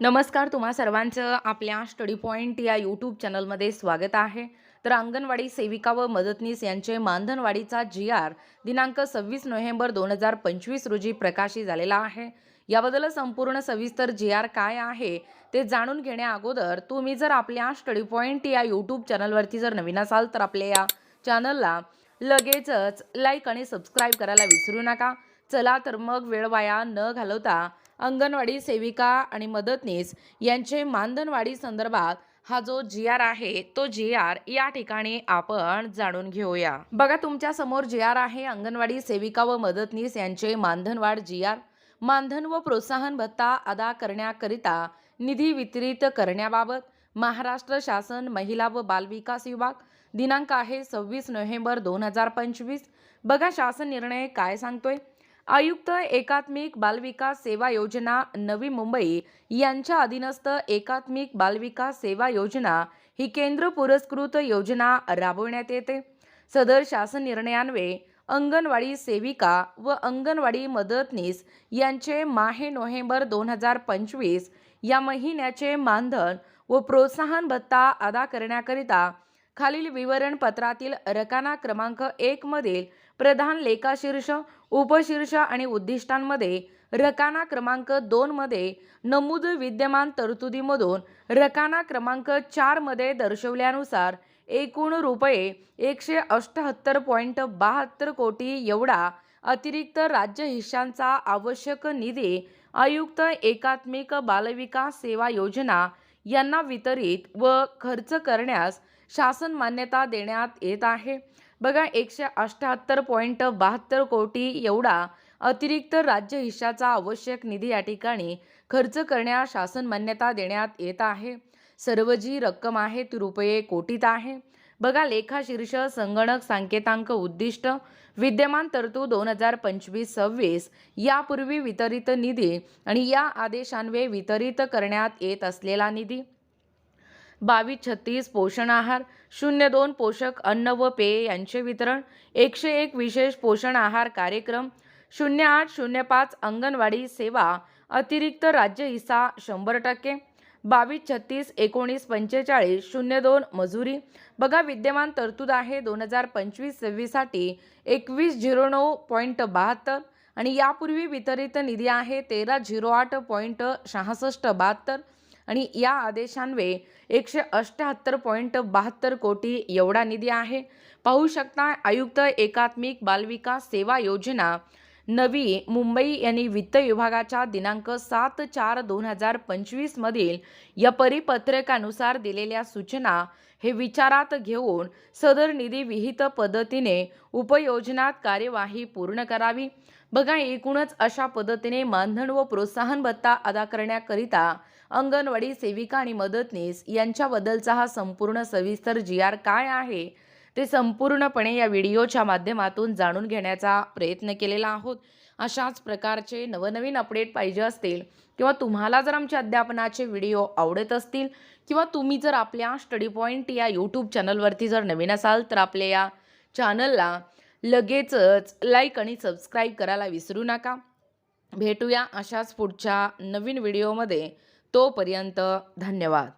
नमस्कार तुम्हा सर्वांचं आपल्या स्टडी पॉईंट या यूट्यूब चॅनलमध्ये स्वागत आहे. तर अंगणवाडी सेविका व मदतनीस यांचे मानधनवाडीचा जी आर दिनांक सव्वीस नोव्हेंबर दोन हजार पंचवीस रोजी प्रकाशित झालेला आहे. याबद्दल संपूर्ण सविस्तर जी आर काय आहे ते जाणून घेण्या अगोदर तुम्ही जर आपल्या स्टडी पॉईंट या यूट्यूब चॅनलवरती जर नवीन असाल तर आपल्या या चॅनलला लगेचच लाईक आणि सबस्क्राईब करायला विसरू नका. चला तर मग वेळ वाया न घालवता अंगणवाडी सेविका आणि मदतनीस यांचे मानधनवाढी संदर्भात हा जो जी आर आहे तो जी आर या ठिकाणी आपण जाणून घेऊया. बघा तुमच्यासमोर जी आर आहे अंगणवाडी सेविका व मदतनीस यांचे मानधनवाढ जी आर. मानधन व प्रोत्साहन भत्ता अदा करण्याकरिता निधी वितरित करण्याबाबत महाराष्ट्र शासन महिला व बालविकास विभाग दिनांक आहे सव्वीस नोव्हेंबर दोन हजार पंचवीस. बघा शासन निर्णय काय सांगतोय? आयुक्त एकात्मिक बालविकास सेवा योजना नवी मुंबई यांच्या अधीनस्थ एकात्मिक बालविकास सेवा योजना ही केंद्र पुरस्कृत योजना राबवण्यात येते. सदर शासन निर्णयान्वये अंगणवाडी सेविका व अंगणवाडी मदतनीस यांचे माहे नोव्हेंबर दोन हजार पंचवीस या महिन्याचे मानधन व प्रोत्साहन भत्ता अदा करण्याकरिता खालील विवरणपत्रातील रकाना क्रमांक एकमधील प्रधान लेखाशीर्ष उपशीर्ष आणि उद्दिष्टांमध्ये रकाना क्रमांक दोनमध्ये नमूद विद्यमान तरतुदीमधून रकाना क्रमांक चारमध्ये दर्शवल्यानुसार एकूण रुपये एकशे अष्टहत्तर पॉईंट बहात्तर कोटी एवढा अतिरिक्त राज्य हिश्शांचा आवश्यक निधी आयुक्त एकात्मिक बालविकास सेवा योजना यांना वितरित व खर्च करण्यास शासन मान्यता देण्यात येत आहे. बघा एकशे अठ्ठ्याहत्तर पॉईंट बहात्तर कोटी एवढा अतिरिक्त राज्य हिश्शाचा आवश्यक निधी या ठिकाणी खर्च करण्यास शासन मान्यता देण्यात येत आहे. सर्व जी रक्कम आहे ती रुपये कोटीत आहे. बघा लेखा शीर्ष संगणक सांकेतांक उद्दिष्ट विद्यमान तरतूद दोन हजार पंचवीस सव्वीस यापूर्वी वितरित निधी आणि या आदेशान्वये वितरित करण्यात येत असलेला निधी. बावीस छत्तीस पोषण आहार शून्य दोन पोषक अन्न व पेय यांचे वितरण एकशे एक विशेष पोषण आहार कार्यक्रम शून्य आठ शून्य पाच अंगणवाडी सेवा अतिरिक्त राज्य हिस्सा शंभर टक्के बावीस छत्तीस एकोणीस पंचेचाळीस शून्य दोन मजुरी बघा विद्यमान तरतूद आहे दोन हजार पंचवीस सव्वीससाठी एकवीस झिरो नऊ पॉईंट बहात्तर आणि यापूर्वी वितरित निधी आहे तेरा झिरो आठ पॉईंट सहासष्ट बहात्तर. आणि या आदेशान्वये एकशे अष्ट्याहत्तर पॉईंट बहात्तर कोटी एवढा निधी आहे. पाहू शकता आयुक्त एकात्मिक बालविकास सेवा योजना नवी मुंबई यांनी वित्त विभागाच्या दिनांक सात चार दोन हजार पंचवीसमधील या परिपत्रकानुसार दिलेल्या सूचना हे विचारात घेऊन सदर निधी विहित पद्धतीने उपयोजनात कार्यवाही पूर्ण करावी. बघा एकूणच अशा पद्धतीने मानधन व प्रोत्साहन भत्ता अदा करण्याकरिता अंगणवाडी सेविका आणि मदतनीस यांच्याबद्दलचा हा संपूर्ण सविस्तर जी आर काय आहे ते संपूर्णपणे या व्हिडिओच्या माध्यमातून जाणून घेण्याचा प्रयत्न केलेला आहोत. अशाच प्रकारचे नवनवीन अपडेट पाहिजे असतील किंवा तुम्हाला जर आमचे अध्यापनाचे व्हिडिओ आवडत असतील किंवा तुम्ही जर आपल्या स्टडी पॉईंट या यूट्यूब चॅनलवरती जर नवीन असाल तर आपल्या या चॅनलला लगेचच लाईक आणि सबस्क्राईब करायला विसरू नका. भेटूया अशाच पुढच्या नवीन व्हिडिओमध्ये. तोपर्यंत धन्यवाद.